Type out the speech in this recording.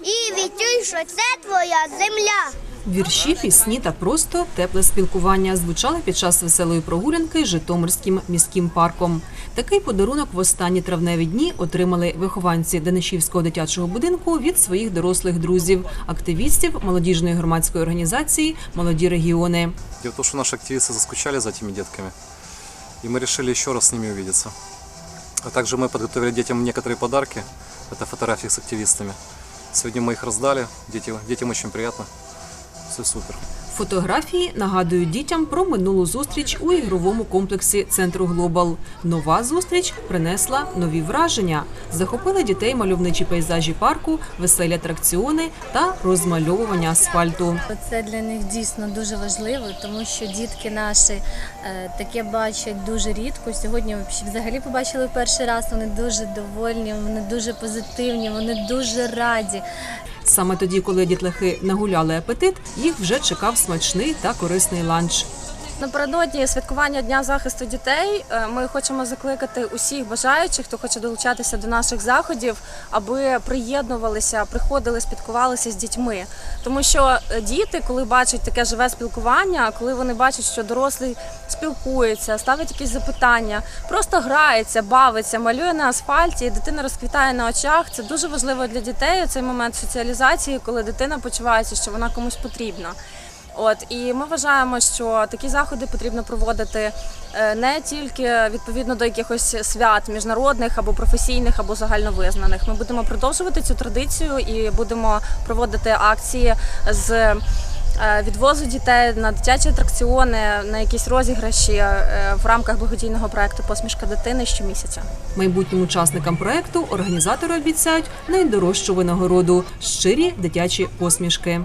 і відчуй, що це твоя земля. Вірші, пісні та просто тепле спілкування звучали під час веселої прогулянки Житомирським міським парком. Такий подарунок в останні травневі дні отримали вихованці Денишівського дитячого будинку від своїх дорослих друзів, активістів молодіжної громадської організації Молоді регіони. Дело в том, что наши активисты заскучали за этими детками, и мы решили еще раз с ними увидеться. А также мы подготовили детям некоторые подарки, это фотографии с активистами. Сегодня мы их раздали, детям, детям очень приятно, все супер. Фотографії нагадують дітям про минулу зустріч у ігровому комплексі центру Глобал. Нова зустріч принесла нові враження. Захопили дітей мальовничі пейзажі парку, веселі атракціони та розмальовування асфальту. Це для них дійсно дуже важливо, тому що дітки наші е, таке бачать дуже рідко. Сьогодні взагалі побачили перший раз. Вони дуже довольні, вони дуже позитивні, вони дуже раді. Саме тоді, коли дітлахи нагуляли апетит, їх вже чекав смачний та корисний ланч. Напередодні святкування Дня захисту дітей е, ми хочемо закликати усіх бажаючих, хто хоче долучатися до наших заходів, аби приєднувалися, приходили, спілкувалися з дітьми. Тому що е, діти, коли бачать таке живе спілкування, коли вони бачать, що дорослий спілкується, ставить якісь запитання, просто грається, бавиться, малює на асфальті, і дитина розквітає на очах. Це дуже важливо для дітей. Цей момент соціалізації, коли дитина почувається, що вона комусь потрібна. От і ми вважаємо, що такі заходи потрібно проводити е, не тільки відповідно до якихось свят міжнародних або професійних, або загальновизнаних. Ми будемо продовжувати цю традицію і будемо проводити акції з е, відвозу дітей на дитячі атракціони, на якісь розіграші е, в рамках благодійного проекту Посмішка дитини щомісяця. Майбутнім учасникам проекту організатори обіцяють найдорожчу винагороду щирі дитячі посмішки.